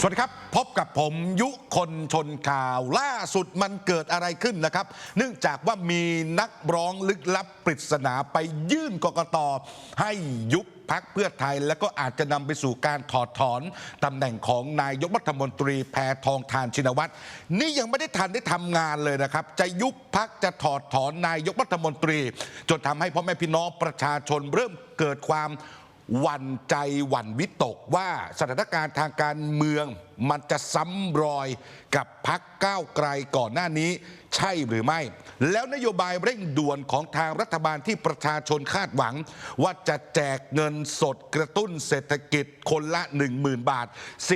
สวัสดีครับ พบกับผมยุคนชนข่าว ล่าสุดมันเกิดอะไรขึ้นนะครับ เนื่องจากว่ามีนักร้องลึกลับปริศนาไปยื่นกกตให้ยุบพักเพื่อไทย แล้วก็อาจจะนำไปสู่การถอดถอนตำแหน่งของนายกรัฐมนตรีแพทองทานชินวัตรนี่ยังไม่ได้ทันได้ทำงานเลยนะครับ จะยุบพักจะถอดถอนนายกรัฐมนตรี จนทำให้พ่อแม่พี่น้องประชาชนเริ่มเกิดความ หวั่นใจหวั่นวิตกว่าสถานการณ์ทางการเมือง มันจะซ้ำรอยกับพักก้าวไกลก่อนหน้านี้ ใช่หรือไม่ แล้วนโยบายเร่งด่วนของทางรัฐบาลที่ประชาชนคาดหวัง ว่าจะแจกเงินสดกระตุ้นเศรษฐกิจคนละ 10,000 บาท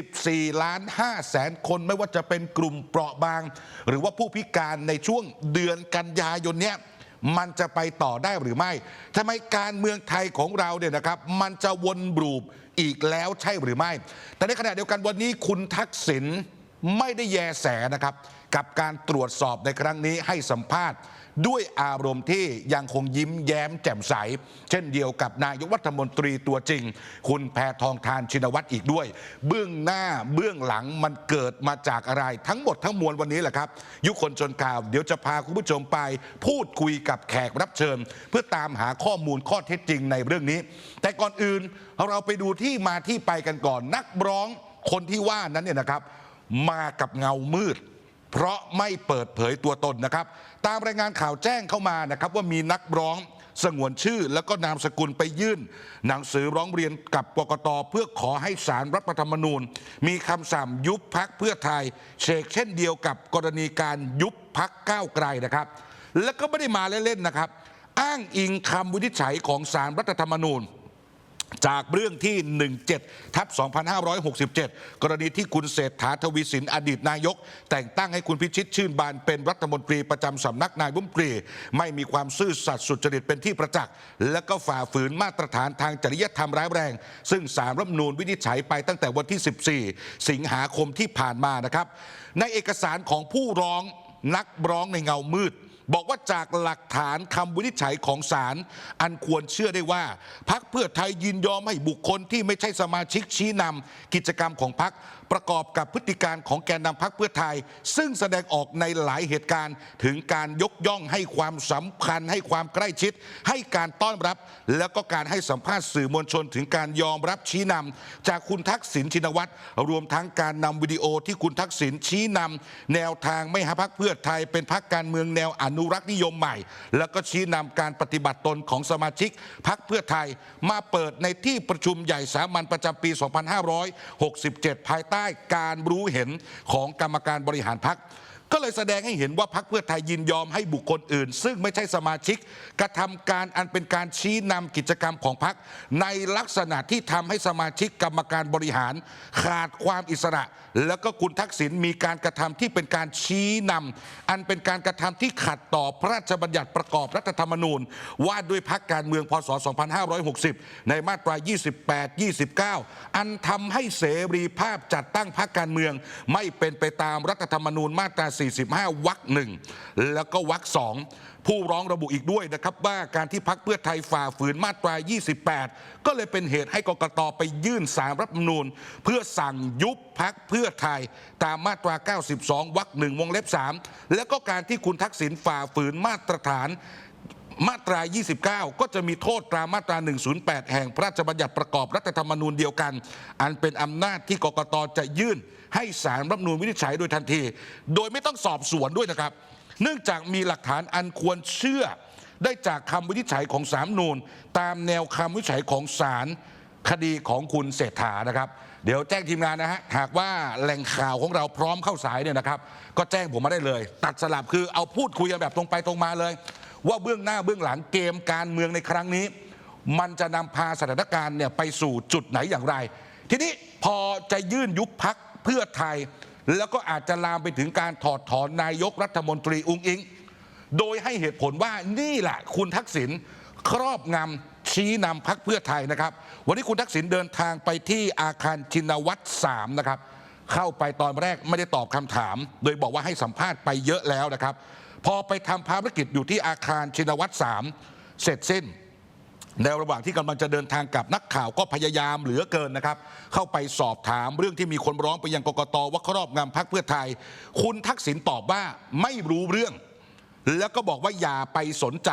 14 ล้าน5แสนคนไม่ว่าจะเป็นกลุ่มเปราะบาง หรือว่าผู้พิการในช่วงเดือนกันยายนเนี้ย มันจะไปต่อได้หรือไม่ทำไมการเมืองไทยของเราเนี่ยนะครับ มันจะวนบูบอีกแล้วใช่หรือไม่ แต่ในขณะเดียวกันวันนี้คุณทักษิณไม่ได้แยแสนะครับ กับการตรวจสอบในครั้งนี้ให้สัมภาษณ์ ด้วยอารมณ์ที่ยังคงยิ้มแย้มแจ่มใส เช่นเดียวกับนายกรัฐมนตรีตัวจริง คุณแพทองทานชินวัตรอีกด้วย เบื้องหน้าเบื้องหลังมันเกิดมาจากอะไร ทั้งหมดทั้งมวลวันนี้แหละครับ ยุคนชนข่าวเดี๋ยวจะพาคุณผู้ชมไป พูดคุยกับแขกรับเชิญ เพื่อตามหาข้อมูลข้อเท็จจริงในเรื่องนี้ แต่ก่อนอื่นเราไปดูที่มาที่ไปกันก่อนนักร้องคนที่ว่านั้นเนี่ยนะครับ มากับเงามืด เพราะไม่เปิดเผยตัวตนนะครับ ตามรายงานข่าวแจ้งเข้ามานะครับ ว่ามีนักร้องสงวนชื่อแล้วก็นามสกุลไปยื่น หนังสือร้องเรียนกับกกตเพื่อขอให้สารรัฐธรรมนูญ มีคำสั่งยุบพักเพื่อไทยเชกเช่นเดียวกับกรณีการยุบพักก้าวไกลนะครับ แล้วก็ไม่ได้มาเล่นๆนะครับ อ้างอิงคำวินิจฉัยของสารรัฐธรรมนูญ จากเรื่องที่ 17 ทับ 2567 กรณีที่คุณเศรษฐาทวีสินอดีตนายก แต่งตั้งให้คุณพิชิตชื่นบานเป็นรัฐมนตรีประจำสำนักนายบุ้มตรี ไม่มีความซื่อสัตย์สุจริตเป็นที่ประจักษ์ และก็ฝ่าฝืนมาตรฐานทางจริยธรรมร้ายแรง ซึ่งสารรัฐนูญวินิจฉัยไปตั้งแต่วันที่ 14 สิงหาคมที่ผ่านมานะครับ ในเอกสารของผู้ร้องนักร้องในเงามืด บอกว่าจากหลักฐานคำวินิจฉัยของศาลอันควรเชื่อได้ว่า พักเพื่อไทยยินยอมให้บุคคลที่ไม่ใช่สมาชิกชี้นำกิจกรรมของพัก ประกอบกับพฤติการของแกนนำพักเพื่อไทย ซึ่งแสดงออกในหลายเหตุการณ์ ถึงการยกย่องให้ความสำคัญ ให้ความใกล้ชิด ให้การต้อนรับ แล้วก็การให้สัมภาษณ์สื่อมวลชน ถึงการยอมรับชี้นำจากคุณทักษิณชินวัตรรวมทั้งการนำวิดีโอที่คุณทักษิณชี้นำแนวทางไม่ให้พักเพื่อไทย เป็นพักการเมืองแนวอนุรักษ์นิยมใหม่ แล้วก็ชี้นำการปฏิบัติตนของสมาชิกพักเพื่อไทยมาเปิดในที่ประชุมใหญ่สามัญประจำปี 2567 ภายใต้การรู้เห็นของกรรมการบริหารพัก ก็เลยแสดงให้เห็นว่าพักเพื่อไทยยินยอมให้บุคคลอื่น ซึ่งไม่ใช่สมาชิก กระทำการอันเป็นการชี้นำกิจกรรมของพักในลักษณะที่ทำให้สมาชิกกรรมการบริหาร ขาดความอิสระ แล้วก็คุณทักษิณมีการกระทำที่เป็นการชี้นำอันเป็นการกระทำที่ขัดต่อพระราชบัญญัติประกอบรัฐธรรมนูญ ว่าด้วยพักการเมืองพศ 2560 ในมาตรา 28 29 อันทำให้เสรีภาพจัดตั้งพักการเมือง ไม่เป็นไปตามรัฐธรรมนูญมาตรา45วรรคหนึ่งแล้วก็วรรคสองผู้ร้องระบุอีกด้วยนะครับว่าการที่พักเพื่อไทยฝ่าฝืนมาตรา 28 ก็เลยเป็นเหตุให้กกตไปยื่นสารรัฐมนูญ เพื่อสั่งยุบพักเพื่อไทยตามมาตรา 92 วรรคหนึ่งวงเล็บ 3 แล้วก็การที่คุณทักษิณฝ่าฝืนมาตรฐาน มาตรา 29 ก็จะมีโทษตามมาตรา 108 แห่งพระราชบัญญัติประกอบรัฐธรรมนูญเดียวกัน อันเป็นอำนาจที่กกตจะยื่น ให้สารรัฐนูญวินิจฉัยโดยทันที โดยไม่ต้องสอบสวนด้วยนะครับ เนื่องจากมีหลักฐานอันควรเชื่อ ได้จากคำวินิจฉัยของสามนูญตามแนวคำวินิจฉัยของศาลคดีของคุณเศรษฐานะครับ เดี๋ยวแจ้งทีมงานนะฮะหากว่าแหล่งข่าวของเราพร้อมเข้าสายเนี่ยนะครับ ก็แจ้งผมมาได้เลย ตัดสลับคือเอาพูดคุยกันแบบตรงไปตรงมาเลย ว่าเบื้องหน้าเบื้องหลังเกมการเมืองในครั้งนี้ มันจะนำพาสถานการณ์เนี่ยไปสู่จุดไหนอย่างไร ทีนี้พอจะยื่นยุบพักเพื่อไทย แล้วก็อาจจะลามไปถึงการถอดถอนนายกรัฐมนตรีอุงอิง โดยให้เหตุผลว่านี่แหละคุณทักษิณครอบงำชี้นำพักเพื่อไทยนะครับ วันนี้คุณทักษิณเดินทางไปที่อาคารชินวัตรสามนะครับเข้าไปตอนแรกไม่ได้ตอบคำถาม โดยบอกว่าให้สัมภาษณ์ไปเยอะแล้วนะครับ พอไปทำภารกิจอยู่ที่อาคารชินวัตรสามเสร็จสิ้น ในระหว่างที่กำลังจะเดินทางกลับนักข่าวก็พยายามเหลือเกินนะครับ เข้าไปสอบถามเรื่องที่มีคนร้องไปยังกกตว่าครอบงำพักเพื่อไทย คุณทักษิณตอบว่าไม่รู้เรื่อง แล้วก็บอกว่าอย่าไปสนใจ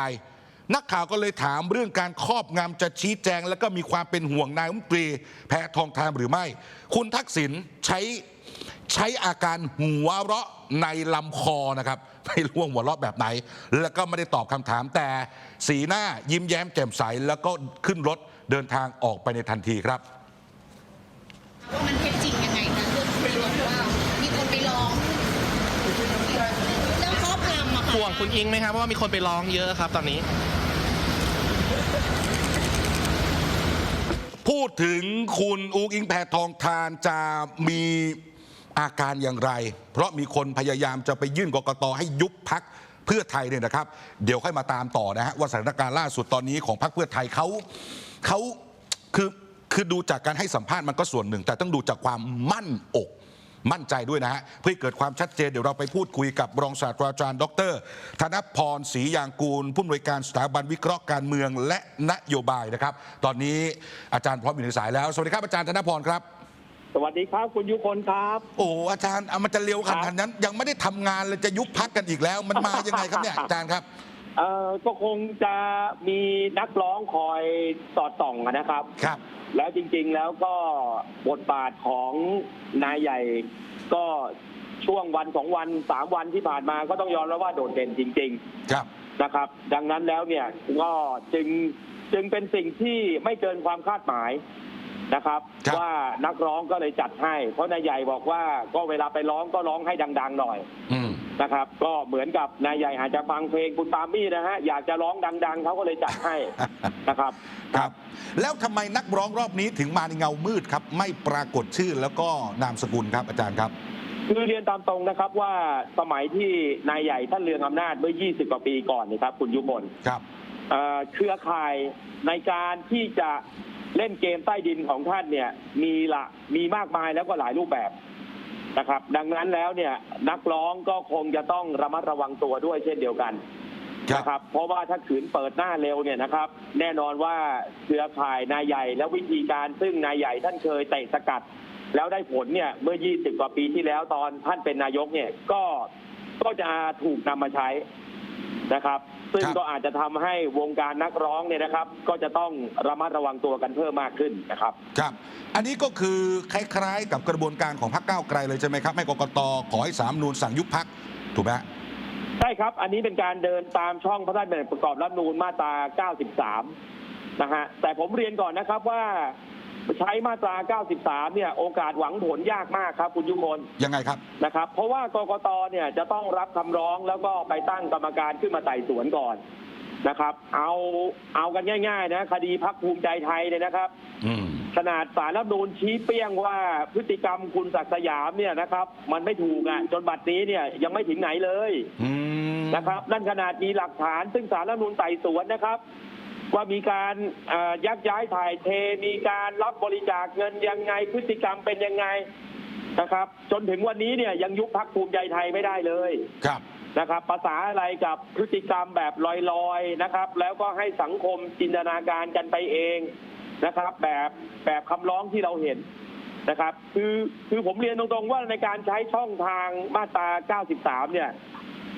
นักข่าวก็เลยถามเรื่องการครอบงำจะชี้แจง แล้วก็มีความเป็นห่วงนายรัฐมนตรี แพทองทานหรือไม่ คุณทักษิณใช้ใช้อาการหัวเราะ ในลำคอนะครับไม่รู้ว่าหัวเราะแบบไหน แล้วก็ไม่ได้ตอบคำถาม แต่สีหน้ายิ้มแย้มแจ่มใส แล้วก็ขึ้นรถเดินทางออกไปในทันทีครับว่ามันเท็จจริงยังไงนะเรื่องไปร้องว่ามีคนไปร้องเรื่องครอบงำอะค่ะห่วงคุณอิงไหมครับเพราะว่ามีคนไปร้องเยอะครับตอนนี้ พูดถึงคุณอูกอิงแพทองทานจะมี อาการอย่างไร เพราะมีคนพยายามจะไปยื่นกกตให้ยุบพักเพื่อไทยเนี่ยนะครับ เดี๋ยวค่อยมาตามต่อนะฮะว่าสถานการณ์ล่าสุดตอนนี้ของพักเพื่อไทยเขาเขาคือคือดูจากการให้สัมภาษณ์มันก็ส่วนหนึ่ง แต่ต้องดูจากความมั่นอกมั่นใจด้วยนะฮะ เพื่อเกิดความชัดเจนเดี๋ยวเราไปพูดคุยกับรองศาสตราจารย์ ดร ธนพรศรียางกูล ผู้อำนวยการสถาบันวิเคราะห์การเมืองและนโยบายนะครับ ตอนนี้อาจารย์พร้อมอยู่ในสายแล้ว สวัสดีครับอาจารย์ธนพรครับ สวัสดีครับคุณยุคนครับ โอ้โหอาจารย์เอามันจะเร็วขนาดนั้น ยังไม่ได้ทำงานเลยจะยุบพักกันอีกแล้ว มันมายังไงครับเนี่ย อาจารย์ครับ เอ่อก็คงจะมีนักร้องคอยสอดส่องอะนะครับ ครับ แล้วจริงๆแล้วก็บทบาทของนายใหญ่ ก็ช่วงวันสองวันสามวันที่ผ่านมาก็ต้องยอมรับว่าโดดเด่นจริง ครับ ๆนะครับ ดังนั้นแล้วเนี่ยก็จึงจึงเป็นสิ่งที่ไม่เกินความคาดหมาย นะครับ ครับ ว่านักร้องก็เลยจัดให้ เพราะนายใหญ่บอกว่าก็เวลาไปร้องก็ร้องให้ดัง ๆ หน่อยอืม นะครับ ก็เหมือนกับนายใหญ่อาจจะฟังเพลงคุณปามี่นะฮะอยากจะร้องดัง ๆเขาก็เลยจัดให้ นะครับ ครับ แล้วทำไมนักร้องรอบนี้ถึงมาในเงามืดครับ ไม่ปรากฏชื่อแล้วก็นามสกุลครับอาจารย์ครับ คือเรียนตามตรงนะครับว่าสมัยที่นายใหญ่ท่านเรืองอำนาจเมื่อ 20 กว่าปีก่อนนะครับ คุณยุพลครับ เอ่อเครือข่ายในการที่จะ เล่นเกมใต้ดินของท่านเนี่ย มีละมีมากมายแล้วก็หลายรูปแบบนะครับ ดังนั้นแล้วเนี่ยนักร้องก็คงจะต้องระมัดระวังตัวด้วยเช่นเดียวกันครับนะครับ เพราะว่าถ้าขืนเปิดหน้าเร็วเนี่ยนะครับ แน่นอนว่าเครือข่ายนายใหญ่และวิธีการซึ่งนายใหญ่ท่านเคยเตะสกัด แล้วได้ผลเนี่ยเมื่อ 20 กว่าปีที่แล้วตอนท่านเป็นนายกเนี่ยก็ก็จะถูกนำมาใช้ นะครับ ซึ่งครับก็อาจจะทำให้วงการนักร้องเนี่ยนะครับ ก็จะต้องระมัดระวังตัวกันเพิ่มมากขึ้นนะครับ ครับ อันนี้ก็คือคล้ายๆ กับกระบวนการของพรรคก้าวไกลเลยใช่ไหมครับให้กกตขอให้สามนูนสั่งยุบพักถูกไหมฮะใช่ครับ อันนี้เป็นการเดินตามช่องพระราชบัญญัติประกอบรัฐธรรมนูญมาตรา 93 นะฮะ แต่ผมเรียนก่อนนะครับว่า ใช้มาตรา 93 เนี่ยโอกาสหวังผลยากมากครับ คุณยุคนยังไงครับนะครับ เพราะว่ากกตเนี่ยจะต้องรับคำร้องแล้วก็ไปตั้งกรรมการขึ้นมาไต่สวนก่อนนะครับ เอาเอากันง่าย ๆ นะ คดีพักภูมิใจไทยเนี่ยนะครับอืมขนาดสารรัฐธรรมนูญชี้เปี้ยงว่าพฤติกรรมคุณศักดิ์สยามเนี่ยนะครับ มันไม่ถูกอะจนบัดนี้เนี่ยยังไม่ถึงไหนเลยอืมนะครับ นั่นขนาดมีหลักฐานซึ่งสารรัฐธรรมนูญไต่สวนนะครับ ว่ามีการเอ่อยักย้ายถ่ายเท มีการรับบริจาคเงินยังไงพฤติกรรมเป็นยังไงนะครับ จนถึงวันนี้เนี่ยยังยุบพักภูมิใจไทยไม่ได้เลยครับนะครับภาษาอะไรกับพฤติกรรมแบบลอยๆนะครับ แล้วก็ให้สังคมจินตนาการกันไปเองนะครับ แบบแบบคำร้องที่เราเห็นนะครับ คือคือผมเรียนตรงๆว่าในการใช้ช่องทางมาตรา 93 เนี่ย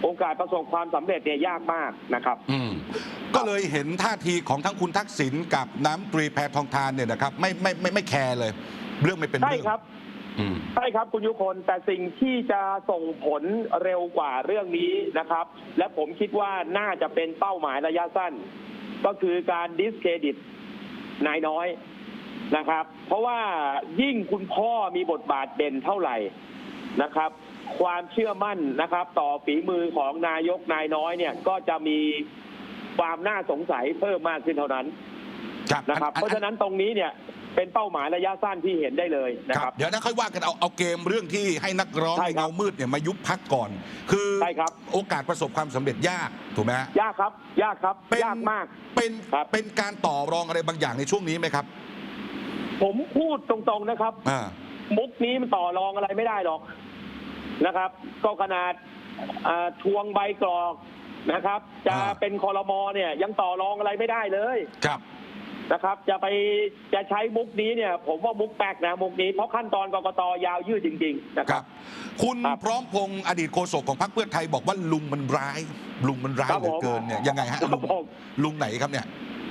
โอกาสประสบความสำเร็จเนี่ยยากมากนะครับอืมก็ เลยเห็นท่าทีของทั้งคุณทักษิณกับน้ำตรีแพทองทานเนี่ยนะครับ ไม่ไม่ไม่ไม่แคร์เลย เรื่องไม่เป็นใช่เรื่องครับอืมใช่ครับคุณยุคนแต่สิ่งที่จะส่งผลเร็วกว่าเรื่องนี้นะครับ และผมคิดว่าน่าจะเป็นเป้าหมายระยะสั้น ก็คือการดิสเครดิตนายน้อยนะครับ เพราะว่ายิ่งคุณพ่อมีบทบาทเด่นเท่าไหร่นะครับ ความเชื่อมั่นนะครับ ต่อฝีมือของนายกนายน้อยเนี่ยก็จะมี ความน่าสงสัยเพิ่มมากขึ้นเท่านั้นครับนะครับอัเพราะฉะนั้นตรงนี้เนี่ยเป็นเป้าหมายระยะสั้นที่เห็นได้เลยนะคครัรับบเดี๋ยวนะค่อยว่ากันเอาเอาเกมเรื่องที่ให้นักร้องใช่ในครับเงามืดเนี่ยมายุบพักก่อน คือใช่ครับโอกาสประสบความสำเร็จยากถูกไหมฮะยากครับ ยากครับเป็นยากมากเป็นครับเป็นการต่อรองอะไรบางอย่างในช่วงนี้ไหมครับ ผมพูดตรงๆนะครับอ่ามุกนี้มันต่อรองอะไรไม่ได้หรอกนะครับ ก็ขนาดอ่าทวงใบกรอก นะครับ จะอ่า เป็นคอรมอเนี่ยยังต่อรองอะไรไม่ได้เลยครับ นะครับ จะไปจะใช้มุกนี้เนี่ย ผมว่ามุกแปลกนะมุกนี้เพราะขั้นตอนกกตยาวยืดจริง ๆ นะคครัรับ บ คุณครับพร้อมพงษ์อดีตโฆษกของพรรคเพื่อไทยบอกว่าลุงมันร้าย ลุงมันร้ายครับเหลือเกินผมเนี่ยยังไงฮะครับลุงผม ลุงไหนครับเนี่ย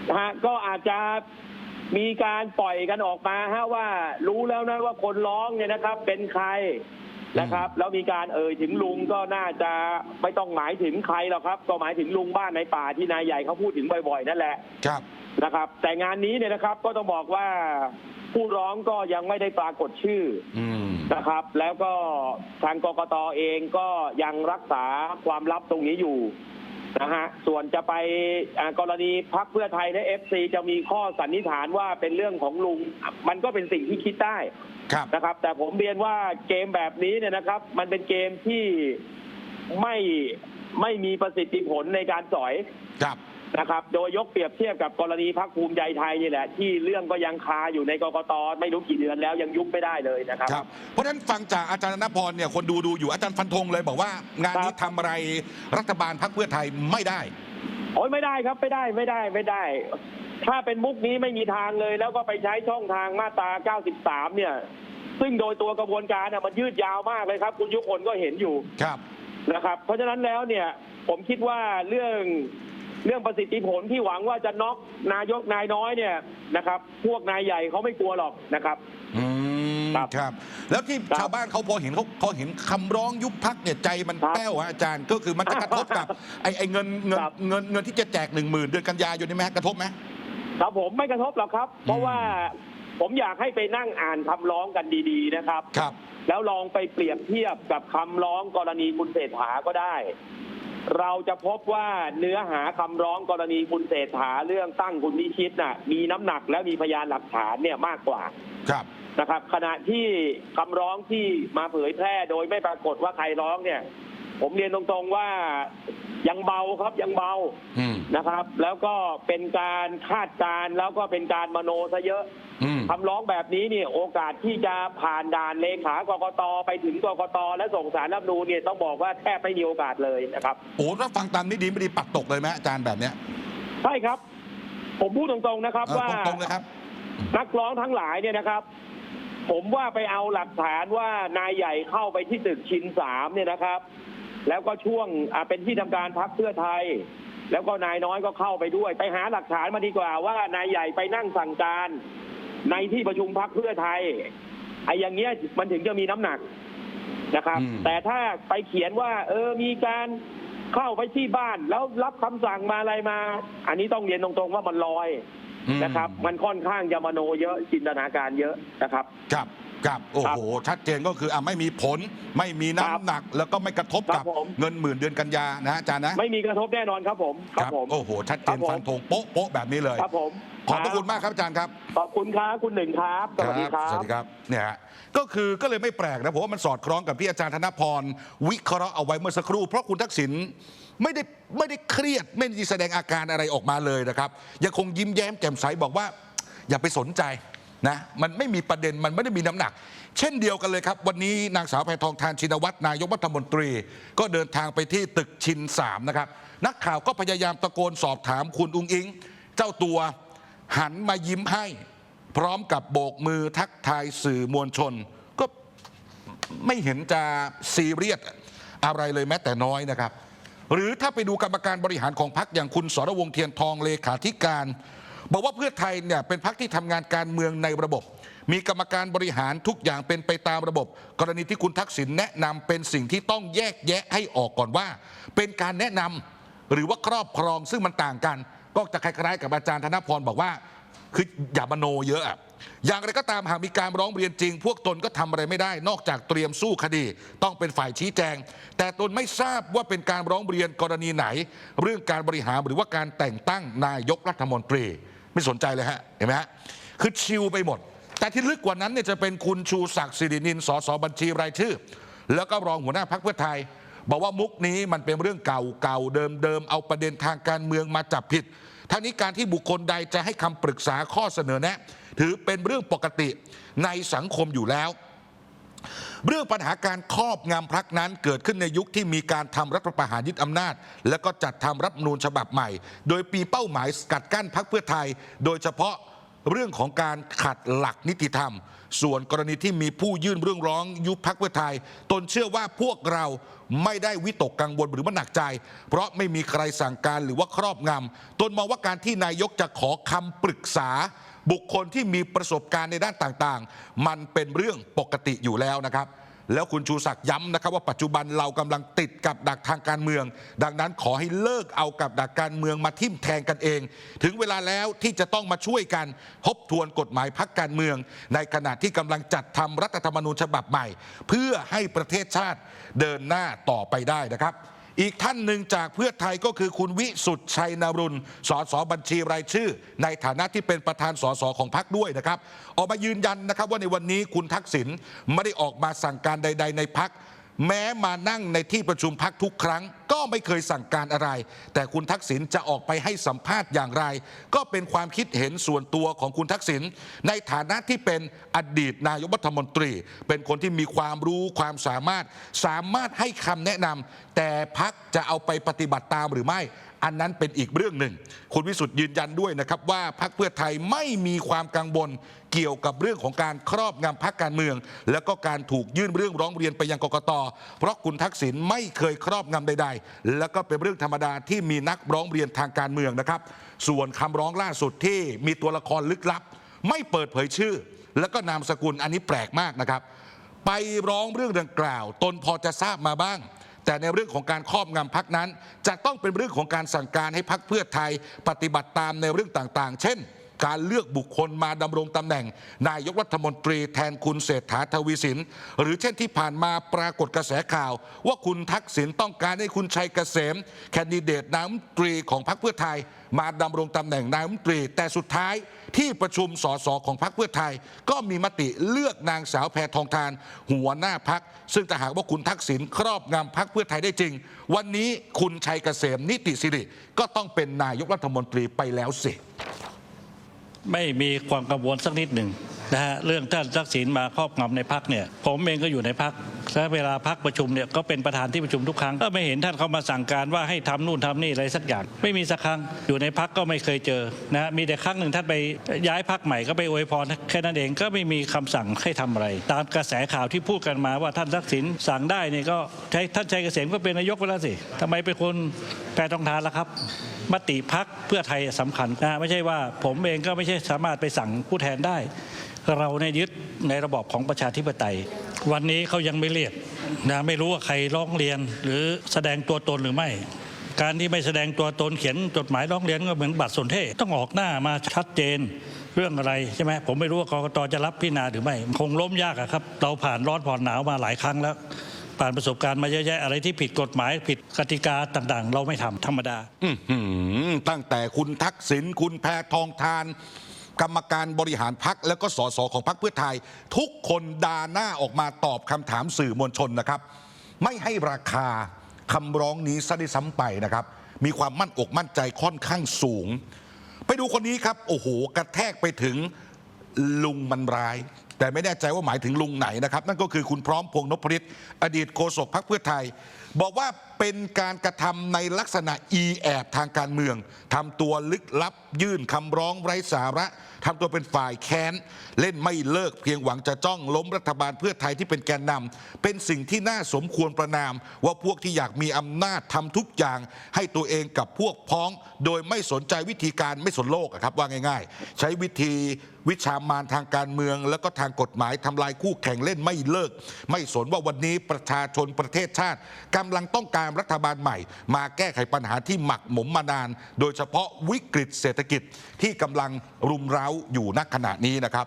นะฮะก็อาจจะมีการปล่อยกันออกมาฮะว่ารู้แล้วนะว่าคนร้องเนี่ยนะครับ เป็นใคร นะครับ แล้วมีการเอ่ยถึงลุงก็น่าจะไม่ต้องหมายถึงใครหรอกครับ ก็หมายถึงลุงบ้านในป่าที่นายใหญ่เขาพูดถึงบ่อยๆ นั่นแหละครับ นะครับ แต่งานนี้เนี่ยนะครับก็ต้องบอกว่าผู้ร้องก็ยังไม่ได้ปรากฏชื่ออืม นะครับ แล้วก็ทางกกตเองก็ยังรักษาความลับตรงนี้อยู่ นะฮะส่วนจะไปอ่ากรณีพักเพื่อไทยและเอฟซีจะมีข้อสันนิษฐานว่าเป็นเรื่องของลุง มันก็เป็นสิ่งที่คิดได้ครับนะครับ แต่ผมเรียนว่าเกมแบบนี้เนี่ยนะครับ มันเป็นเกมที่ไม่ไม่มีประสิทธิผลในการสอยครับ นะครับ โดยยกเปรียบเทียบกับกรณีพักภูมิใจไทยนี่แหละ ที่เรื่องก็ยังคาอยู่ในกกตไม่รู้กี่เดือนแล้วยังยุบไม่ได้เลยนะครับ ครับ เพราะฉะนั้นฟังจากอาจารย์ธนพรเนี่ยคนดูดูอยู่อาจารย์ฟันธงเลยบอกว่างานนี้ครับทำอะไรรัฐบาลพรรคเพื่อไทยไม่ได้ โอ้ยไม่ได้ครับไม่ได้ไม่ได้ไม่ได้ ถ้าเป็นมุกนี้ไม่มีทางเลย แล้วก็ไปใช้ช่องทางมาตรา 93 เนี่ย ซึ่งโดยตัวกระบวนการน่ะมันยืดยาวมากเลยครับ คุณยุคนก็เห็นอยู่ครับ นะครับ เพราะฉะนั้นแล้วเนี่ยผมคิดว่าเรื่อง เรื่องประสิทธิผลที่หวังว่าจะน็อกนายกนายน้อยเนี่ยนะครับ พวกนายใหญ่เขาไม่กลัวหรอกนะครับ อืมครับครับ แล้วที่ครับชาวบ้านเขาพอเห็นเขาพอเห็นคำร้องยุบพักเนี่ยใจมันครับแป้วฮะอาจารย์ก็คือมันจะกระทบกับ ไอ้ไอ้เงินเงินครับ เงินเงินที่จะแจกหนึ่งหมื่นเดือนกันยายนนี่ไหมฮะกระทบไหม ครับผมไม่กระทบหรอกครับ เพราะว่าผมอยากให้ไปนั่งอ่านคำร้องกันดี ๆ นะครับ ครับ แล้วลองไปเปรียบเทียบกับคำร้องกรณีคุณเศรษฐาก็ได้ เราจะพบว่าเนื้อหาคำร้องกรณีคุณเศรษฐาเรื่องตั้งคุณนิชิตน่ะมีน้ำหนักและมีพยานหลักฐานเนี่ยมากกว่าครับนะครับ ขณะที่คำร้องที่มาเผยแพร่โดยไม่ปรากฏว่าใครร้องเนี่ย ผมเรียนตรงๆว่ายังเบาครับยังเบาอืมนะครับ แล้วก็เป็นการคาดการณ์แล้วก็เป็นการมโนซะเยอะอืม คำร้องแบบนี้เนี่ยโอกาสที่จะผ่านด่านเลขากกตไปถึงกกตและส่งสารรับนูนเนี่ยต้องบอกว่าแทบไม่มีโอกาสเลยนะครับโอ้ถ้าฟังตามนี้ดีไม่ดีปัดตกเลยไหมอาจารย์แบบเนี้ยใช่ครับ ผมพูดตรงๆนะครับเออว่าตรงๆเลยครับนักร้องทั้งหลายเนี่ยนะครับ ผมว่าไปเอาหลักฐานว่านายใหญ่เข้าไปที่ตึกชินสามเนี่ยนะครับ แล้วก็ช่วงอ่าเป็นที่ทำการพักเพื่อไทย แล้วก็นายน้อยก็เข้าไปด้วย ไปหาหลักฐานมาดีกว่าว่านายใหญ่ไปนั่งสั่งการ ในที่ประชุมพักเพื่อไทยไอ้อย่างเงี้ยมันถึงจะมีน้ำหนักนะครับ อืม แต่ถ้าไปเขียนว่า เออมีการเข้าไปที่บ้าน แล้วรับคำสั่งมาอะไรมา อันนี้ต้องเรียนตรงๆว่ามันลอยอืมนะครับ มันค่อนข้างจะมโนเยอะจินตนาการเยอะนะครับ ครับครับโอ้โห ชัดเจนก็คืออะไม่มีผล ไม่มีครับน้ำหนัก แล้วก็ไม่กระทบครักับบผม เงินหมื่นเดือนกันยานะอาจารย์นะไม่มีกระทบแน่นอนครับผม ครับผม โอ้โห ชัดเจนครับผม ฟันธงโป๊ะโป๊ะแบบนี้เลย ครับผม ขอบพระคุณมากครับอาจารย์ครับ ขอบคุณครับคุณหนึ่งครับ สวัสดีครัสวับสดีครับ เนี่ยฮะก็คือก็เลยไม่แปลกนะผมว่ามันสอดคล้องกับที่อาจารย์ธนพร วิเคราะห์เอาไว้เมื่อสักครู่ เพราะคุณทักษิณไม่ได้ไม่ได้เครียดไม่ได้แสดงอาการอะไรออกมาเลยนะครับ ยังคงยิ้มแย้มแจ่มใสบอกว่า อย่าไปสนใจนะมันไม่มีประเด็นมันไม่ได้มีน้ำหนัก เช่นเดียวกันเลยครับ วันนี้นางสาวแพทองทานชินวัตรนายกรัฐมนตรี ก็เดินทางไปที่ตึกชินสามนะครับนักข่าวก็พยายามตะโกนสอบถามคุณอุงอิง เจ้าตัว หันมายิ้มให้ พร้อมกับโบกมือทักทายสื่อมวลชน ก็ไม่เห็นจะซีเรียสอะไรเลยแม้แต่น้อยนะครับ หรือถ้าไปดูกรรมการบริหารของพรรคอย่างคุณสรวงเทียนทองเลขาธิการ บอกว่าเพื่อไทยเนี่ยเป็นพรรคที่ทำงานการเมืองในระบบ มีกรรมการบริหารทุกอย่างเป็นไปตามระบบ กรณีที่คุณทักษิณแนะนำเป็นสิ่งที่ต้องแยกแยะให้ออกก่อนว่า เป็นการแนะนำหรือว่าครอบครองซึ่งมันต่างกัน ก็จะคล้ายๆ กับอาจารย์ธนพรบอกว่า คืออย่ามโนเยอะอย่างไรก็ตามหากมีการร้องเรียนจริง พวกตนก็ทำอะไรไม่ได้ นอกจากเตรียมสู้คดี ต้องเป็นฝ่ายชี้แจง แต่ตนไม่ทราบว่าเป็นการร้องเรียนกรณีไหน เรื่องการบริหารหรือว่าการแต่งตั้งนายกรัฐมนตรี ไม่สนใจเลยฮะเห็นไหมฮะคือชิลไปหมด แต่ที่ลึกกว่านั้นเนี่ยจะเป็นคุณชูศักดิ์สิรินินสสบัญชีรายชื่อ แล้วก็รองหัวหน้าพรรคเพื่อไทย บอกว่ามุกนี้มันเป็นเรื่องเก่าเก่าเดิมเดิมๆเอาประเด็นทางการเมืองมาจับผิดทั้งนี้การที่บุคคลใดจะให้คำปรึกษาข้อเสนอแนะ ถือเป็นเรื่องปกติในสังคมอยู่แล้ว เรื่องปัญหาการครอบงำพักนั้นเกิดขึ้นในยุคที่มีการทำรัฐประหารยึดอำนาจ และก็จัดทำรัฐมนูญฉบับใหม่ โดยปีเป้าหมายสกัดกั้นพักเพื่อไทย โดยเฉพาะเรื่องของการขัดหลักนิติธรรม ส่วนกรณีที่มีผู้ยื่นเรื่องร้องยุบพักเพื่อไทย ตนเชื่อว่าพวกเราไม่ได้วิตกกังวลหรือมันหนักใจ เพราะไม่มีใครสั่งการหรือว่าครอบงำตนมองว่าการที่นายกจะขอคำปรึกษาบุคคลที่มีประสบการณ์ในด้านต่างๆ มันเป็นเรื่องปกติอยู่แล้วนะครับ แล้วคุณชูศักดิ์ย้ำนะครับว่าปัจจุบันเรากำลังติดกับดักทางการเมือง ดังนั้นขอให้เลิกเอากับดักการเมืองมาทิ่มแทงกันเอง ถึงเวลาแล้วที่จะต้องมาช่วยกันทบทวนกฎหมายพักการเมือง ในขณะที่กำลังจัดทำรัฐธรรมนูญฉบับใหม่ เพื่อให้ประเทศชาติเดินหน้าต่อไปได้นะครับ อีกท่านหนึ่งจากเพื่อไทยก็คือคุณวิสุทธ์ชัยนารุณสสบัญชีรายชื่อ ในฐานะที่เป็นประธานสสของพรรคด้วยนะครับ ออกมายืนยันนะครับว่าในวันนี้คุณทักษิณไม่ได้ออกมาสั่งการใด ๆ ในพัก แม้มานั่งในที่ประชุมพักทุกครั้ง ก็ไม่เคยสั่งการอะไร แต่คุณทักษิณจะออกไปให้สัมภาษณ์อย่างไร ก็เป็นความคิดเห็นส่วนตัวของคุณทักษิณในฐานะที่เป็นอดีตนายกรัฐมนตรี เป็นคนที่มีความรู้ความสามารถ สามารถให้คำแนะนำแต่พักจะเอาไปปฏิบัติตามหรือไม่ อันนั้นเป็นอีกเรื่องหนึ่ง คุณวิสุทธ์ยืนยันด้วยนะครับว่าพักเพื่อไทยไม่มีความกังวลเกี่ยวกับเรื่องของการครอบงำพักการเมือง แล้วก็การถูกยื่นเรื่องร้องเรียนไปยังกกต เพราะคุณทักษิณไม่เคยครอบงำใด ๆ แล้วก็เป็นเรื่องธรรมดาที่มีนักร้องเรียนทางการเมืองนะครับ ส่วนคำร้องล่าสุดที่มีตัวละครลึกลับ ไม่เปิดเผยชื่อ แล้วก็นามสกุลอันนี้แปลกมากนะครับ ไปร้องเรื่องดังกล่าว ตนพอจะทราบมาบ้าง แต่ในเรื่องของการครอบงำพักนั้น จะต้องเป็นเรื่องของการสั่งการให้พักเพื่อไทยปฏิบัติตามในเรื่องต่างๆ เช่น การเลือกบุคคลมาดำรงตำแหน่ง นายกรัฐมนตรีแทนคุณเศรษฐาทวีสิน หรือเช่นที่ผ่านมาปรากฏกระแสข่าว ว่าคุณทักษิณต้องการให้คุณชัยเกษม แคนดิเดตนายมตรีของพรรคเพื่อไทย มาดำรงตำแหน่งนายมนตรี แต่สุดท้ายที่ประชุมสสของพรรคเพื่อไทย ก็มีมติเลือกนางสาวแพทองทาน หัวหน้าพัก ซึ่งถ้าหากว่าคุณทักษิณครอบงำพักเพื่อไทยได้จริง วันนี้คุณชัยเกษมนิติสิริก็ต้องเป็นนายกรัฐมนตรีไปแล้วสิ ไม่มีความกังวลสักนิดหนึ่งนะฮะเรื่องท่านทักษิณมาครอบงำในพักเนี่ย ผมเองก็อยู่ในพักและเวลาพักประชุมเนี่ยก็เป็นประธานที่ประชุมทุกครั้งก็ไม่เห็นท่านเขามาสั่งการว่าให้ทำนู่นทำนี่อะไรสักอย่าง ไม่มีสักครั้งอยู่ในพักก็ไม่เคยเจอนะฮะมีแต่ครั้งหนึ่งท่านไปย้ายพักใหม่ก็ไปอวยพรแค่นั้นเองก็ไม่มีคำสั่งให้ทำอะไร ตามกระแสข่าวที่พูดกันมาว่าท่านทักษิณสั่งได้เนี่ยก็ใช้ท่านชัยเกษมก็เป็นนายกไปแล้วสิทำไมเป็นคนแปรทองทานล่ะครับ มติพักเพื่อไทยสำคัญนะไม่ใช่ว่าผมเองก็ไม่ใช่สามารถไปสั่งผู้แทนได้ เราเนี่ยยึดในระบอบของประชาธิปไตย วันนี้เขายังไม่เรียกนะไม่รู้ว่าใครร้องเรียนหรือแสดงตัวตนหรือไม่ การที่ไม่แสดงตัวตนเขียนจดหมายร้องเรียนก็เหมือนบัตรสนเทศต้องออกหน้ามาชัดเจนเรื่องอะไรใช่ไหมผมไม่รู้ว่ากรกตจะรับพิจารณาหรือไม่ คงล้มยากอะครับ เราผ่านร้อนผ่อนหนาวมาหลายครั้งแล้ว ผ่านประสบการณ์มาเยอะแยะอะไรที่ผิดกฎหมายผิดกติกาต่างๆ เราไม่ทำธรรมดาตั้งแต่คุณทักษิณคุณแพทองทาน กรรมการบริหารพักแล้วก็สสของพักเพื่อไทย ทุกคนด่าหน้าออกมาตอบคำถามสื่อมวลชนนะครับ ไม่ให้ราคาคำร้องนี้ซะด้วยซ้ำไปนะครับ มีความมั่นอกมั่นใจค่อนข้างสูง ไปดูคนนี้ครับ โอ้โห กระแทกไปถึงลุงมันร้าย แต่ไม่แน่ใจว่าหมายถึงลุงไหนนะครับนั่นก็คือคุณพร้อมพงนพฤทธิ์อดีตโฆษกพรรคเพื่อไทย บอกว่าเป็นการกระทำในลักษณะอีแอบทางการเมืองทำตัวลึกลับยื่นคำร้องไร้สาระ ทำตัวเป็นฝ่ายแค้น เล่นไม่เลิกเพียงหวังจะจ้องล้มรัฐบาลเพื่อไทยที่เป็นแกนนำเป็นสิ่งที่น่าสมควรประนาม ว่าพวกที่อยากมีอำนาจทำทุกอย่าง ให้ตัวเองกับพวกพ้อง โดยไม่สนใจวิธีการไม่สนโลกครับว่าง่ายๆ ใช้วิธีวิชามานทางการเมือง แล้วก็ทางกฎหมายทำลายคู่แข่งเล่นไม่เลิก ไม่สนว่าวันนี้ประชาชนประเทศชาติกำลังต้องการรัฐบาลใหม่ มาแก้ไขปัญหาที่หมักหมมมานาน โดยเฉพาะวิกฤตเศรษฐกิจที่กำลังรุมเร้าอยู่ณขณะนี้นะครับ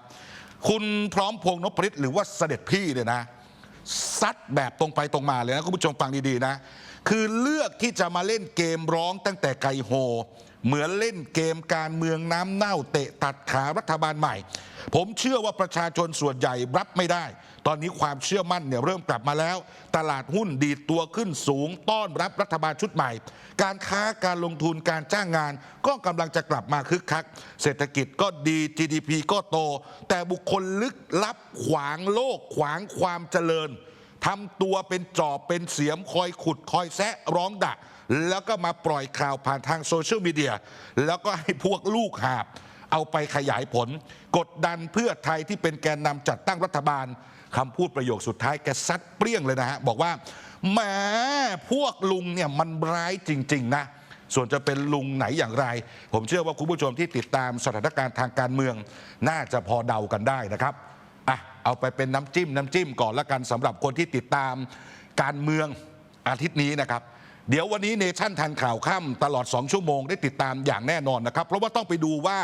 คุณพร้อมพงษ์นพฤทธิ์หรือว่าเสด็จพี่เนี่ยนะซัดแบบตรงไปตรงมาเลยนะคุณผู้ชมฟังดีๆนะ คือเลือกที่จะมาเล่นเกมร้องตั้งแต่ไกลโฮ เหมือนเล่นเกมการเมืองน้ำเน่าเตะตัดขารัฐบาลใหม่ ผมเชื่อว่าประชาชนส่วนใหญ่รับไม่ได้ ตอนนี้ความเชื่อมั่นเนี่ยเริ่มกลับมาแล้ว ตลาดหุ้นดีดตัวขึ้นสูง ต้อนรับรัฐบาลชุดใหม่ การค้าการลงทุนการจ้างงาน ก็กำลังจะกลับมาคึกคัก เศรษฐกิจก็ดี GDP ก็โต แต่บุคคลลึกลับขวางโลกขวางความเจริญทำตัวเป็นจอบเป็นเสียมคอยขุดคอยแซะร้องดะ แล้วก็มาปล่อยข่าวผ่านทางโซเชียลมีเดียแล้วก็ให้พวกลูกหาบ เอาไปขยายผล กดดันเพื่อไทยที่เป็นแกนนำจัดตั้งรัฐบาลคำพูดประโยคสุดท้ายแกซัดเปรี้ยงเลยนะฮะ บอกว่าแหมพวกลุงเนี่ยมันร้ายจริง ๆ นะ ส่วนจะเป็นลุงไหนอย่างไร ผมเชื่อว่าคุณผู้ชมที่ติดตามสถานการณ์ทางการเมือง น่าจะพอเดากันได้นะครับอะเอาไปเป็นน้ำจิ้มน้ำจิ้มก่อนละกันสำหรับคนที่ติดตามการเมืองอาทิตย์นี้นะครับ เดี๋ยววันนี้เนชั่นทันข่าวค่ำตลอด 2 ชั่วโมงได้ติดตามอย่างแน่นอนนะครับ เพราะว่าต้องไปดูว่า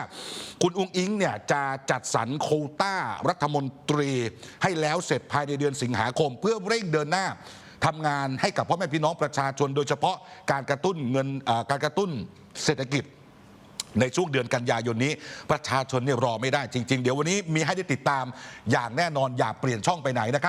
คุณอุ้งอิงเนี่ยจะจัดสรรโควต้ารัฐมนตรี ให้แล้วเสร็จภายในเดือนสิงหาคม เพื่อเร่งเดินหน้าทำงานให้กับพ่อแม่พี่น้องประชาชน โดยเฉพาะการกระตุ้นเงินการกระตุ้นเศรษฐกิจในช่วงเดือนกันยายนนี้ ประชาชนเนี่ยรอไม่ได้จริง ๆ เดี๋ยววันนี้มีให้ได้ติดตามอย่างแน่นอนอย่าเปลี่ยนช่องไปไหนนะครับ